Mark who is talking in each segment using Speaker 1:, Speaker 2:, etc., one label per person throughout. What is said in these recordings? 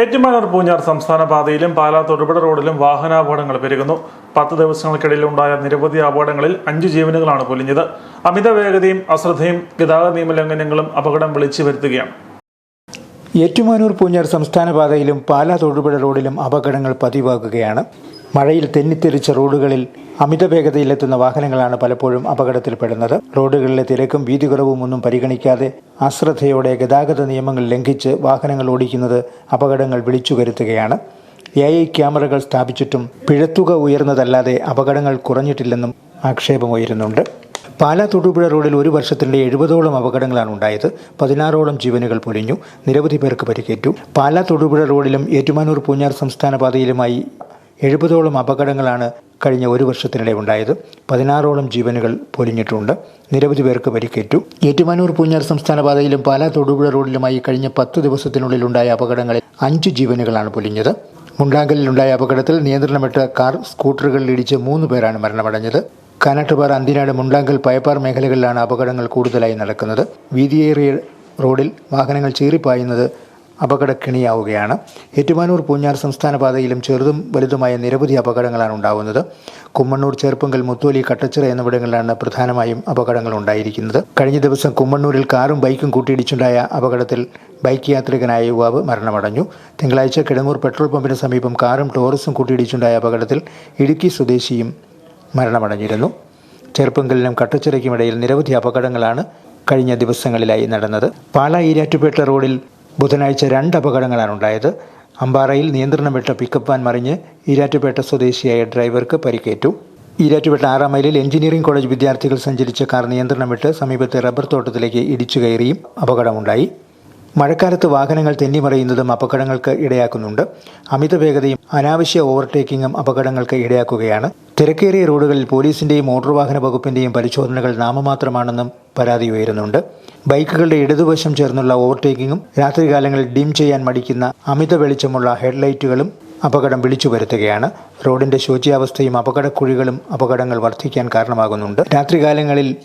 Speaker 1: ഏറ്റുമാനൂർ പൂഞ്ഞാർ സംസ്ഥാന പാതയിലും പാലാ തൊടുപുഴ റോഡിലും വാഹനാപകടങ്ങൾ പെരുകുന്നു. പത്ത് ദിവസങ്ങൾക്കിടയിൽ ഉണ്ടായ നിരവധി അപകടങ്ങളിൽ അഞ്ച് ജീവനുകളാണ് പൊലിഞ്ഞത്. അമിത വേഗതയും അശ്രദ്ധയും ഗതാഗത നിയമ ലംഘനങ്ങളും അപകടം വിളിച്ചു വരുത്തുകയാണ്.
Speaker 2: ഏറ്റുമാനൂർ പൂഞ്ഞാർ സംസ്ഥാന പാതയിലും പാലാ തൊടുപുഴ റോഡിലും അപകടങ്ങൾ പതിവാകുകയാണ്. മഴയിൽ തെന്നിത്തെറിച്ച റോഡുകളിൽ അമിത വേഗതയിലെത്തുന്ന വാഹനങ്ങളാണ് പലപ്പോഴും അപകടത്തിൽപ്പെടുന്നത്. റോഡുകളിലെ തിരക്കും വീതികുറവും ഒന്നും പരിഗണിക്കാതെ അശ്രദ്ധയോടെ ഗതാഗത നിയമങ്ങൾ ലംഘിച്ച് വാഹനങ്ങൾ ഓടിക്കുന്നത് അപകടങ്ങൾ വിളിച്ചു വരുത്തുകയാണ് എ ഐ ക്യാമറകൾ സ്ഥാപിച്ചിട്ടും പിഴത്തുക ഉയർന്നതല്ലാതെ അപകടങ്ങൾ കുറഞ്ഞിട്ടില്ലെന്നും ആക്ഷേപമുയരുന്നുണ്ട്. പാലാ തൊടുപുഴ റോഡിൽ ഒരു വർഷത്തിനിടെ എഴുപതോളം അപകടങ്ങളാണ് ഉണ്ടായത്. പതിനാറോളം ജീവനുകൾ പൊലിഞ്ഞു. നിരവധി പേർക്ക് പരിക്കേറ്റു. പാലാ തൊടുപുഴ റോഡിലും ഏറ്റുമാനൂർ പൂഞ്ഞാർ സംസ്ഥാന പാതയിലുമായി എഴുപതോളം അപകടങ്ങളാണ് കഴിഞ്ഞ ഒരു വർഷത്തിനിടെ ഉണ്ടായത്. പതിനാറോളം ജീവനുകൾ പൊലിഞ്ഞിട്ടുണ്ട്. നിരവധി പേർക്ക് പരിക്കേറ്റു. ഏറ്റുമാനൂർ പൂഞ്ഞാർ സംസ്ഥാന പാതയിലും പാലാ തൊടുപുഴ റോഡിലുമായി കഴിഞ്ഞ പത്ത് ദിവസത്തിനുള്ളിൽ ഉണ്ടായ അപകടങ്ങളിൽ അഞ്ച് ജീവനുകളാണ് പൊലിഞ്ഞത്. മുണ്ടാങ്കലിലുണ്ടായ അപകടത്തിൽ നിയന്ത്രണമിട്ട് കാർ സ്കൂട്ടറുകളിൽ ഇടിച്ച് മൂന്ന് പേരാണ് മരണമടഞ്ഞത്. കാനാട്ടുപാറ അന്തിനാട് മുണ്ടാങ്കൽ പയപ്പാർ മേഖലകളിലാണ് അപകടങ്ങൾ കൂടുതലായി നടക്കുന്നത്. വീതിയേറിയ റോഡിൽ വാഹനങ്ങൾ ചീറിപ്പായുന്നത് അപകടക്കിണിയാവുകയാണ്. ഏറ്റുമാനൂർ പൂഞ്ഞാർ സംസ്ഥാന പാതയിലും ചെറുതും വലുതുമായ നിരവധി അപകടങ്ങളാണ് ഉണ്ടാവുന്നത്. കുമ്മണ്ണൂർ ചേർപ്പങ്കൽ മുത്തോലി കട്ടച്ചിറ എന്നിവിടങ്ങളിലാണ് പ്രധാനമായും അപകടങ്ങൾ ഉണ്ടായിരിക്കുന്നത്. കഴിഞ്ഞ ദിവസം കുമ്മണ്ണൂരിൽ കാറും ബൈക്കും കൂട്ടിയിടിച്ചുണ്ടായ അപകടത്തിൽ ബൈക്ക് യാത്രികനായ യുവാവ് മരണമടഞ്ഞു. തിങ്കളാഴ്ച കിടങ്ങൂർ പെട്രോൾ പമ്പിന് സമീപം കാറും ടോറസും കൂട്ടിയിടിച്ചുണ്ടായ അപകടത്തിൽ ഇടുക്കി സ്വദേശിയും മരണമടഞ്ഞിരുന്നു. ചെറുപ്പങ്കലിനും കട്ടച്ചിറയ്ക്കുമിടയിൽ നിരവധി അപകടങ്ങളാണ് കഴിഞ്ഞ ദിവസങ്ങളിലായി നടന്നത്. പാലാ ഈരാറ്റുപേട്ട റോഡിൽ ബുധനാഴ്ച രണ്ട് അപകടങ്ങളാണ് ഉണ്ടായത്. അമ്പാറയിൽ നിയന്ത്രണം വിട്ട പിക്കപ്പ് വാൻ മറിഞ്ഞ് ഈരാറ്റുപേട്ട സ്വദേശിയായ ഡ്രൈവർക്ക് പരിക്കേറ്റു. ഈരാറ്റുപേട്ട ആറാം മൈലിൽ എഞ്ചിനീയറിംഗ് കോളേജ് വിദ്യാർത്ഥികൾ സഞ്ചരിച്ച കാർ നിയന്ത്രണം വിട്ട് സമീപത്തെ റബ്ബർ തോട്ടത്തിലേക്ക് ഇടിച്ചു കയറിയും അപകടമുണ്ടായി. മഴക്കാലത്ത് വാഹനങ്ങൾ തെന്നിമറിയുന്നതും അപകടങ്ങൾക്ക് ഇടയാക്കുന്നുണ്ട്. അമിത വേഗതയും അനാവശ്യ ഓവർടേക്കിങ്ങും അപകടങ്ങൾക്ക് ഇടയാക്കുകയാണ്. തിരക്കേറിയ റോഡുകളിൽ പോലീസിന്റെയും മോട്ടോർ വാഹന വകുപ്പിന്റെയും പരിശോധനകൾ നാമമാത്രമാണെന്നും പരാതി ഉയരുന്നുണ്ട്. ബൈക്കുകളുടെ ഇടതുവശം ചേർന്നുള്ള ഓവർടേക്കിങ്ങും രാത്രികാലങ്ങളിൽ ഡിം ചെയ്യാൻ മടിക്കുന്ന അമിത വെളിച്ചമുള്ള ഹെഡ്ലൈറ്റുകളും അപകടം വിളിച്ചു വരുത്തുകയാണ് റോഡിന്റെ ശോച്യാവസ്ഥയും അപകടക്കുഴികളും അപകടങ്ങൾ വർദ്ധിക്കാൻ കാരണമാകുന്നുണ്ട്. രാത്രികാലങ്ങളിൽ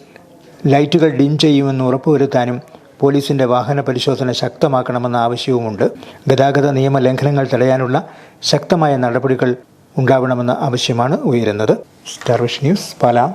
Speaker 2: ലൈറ്റുകൾ ഡിം ചെയ്യുമെന്ന് ഉറപ്പുവരുത്താനും പോലീസിന്റെ വാഹന പരിശോധന ശക്തമാക്കണമെന്ന ആവശ്യവുമുണ്ട്. ഗതാഗത നിയമ ലംഘനങ്ങൾ തടയാനുള്ള ശക്തമായ നടപടികൾ ഉണ്ടാവണമെന്ന ആവശ്യമാണ് ഉയരുന്നത്. Star Vish News Pala.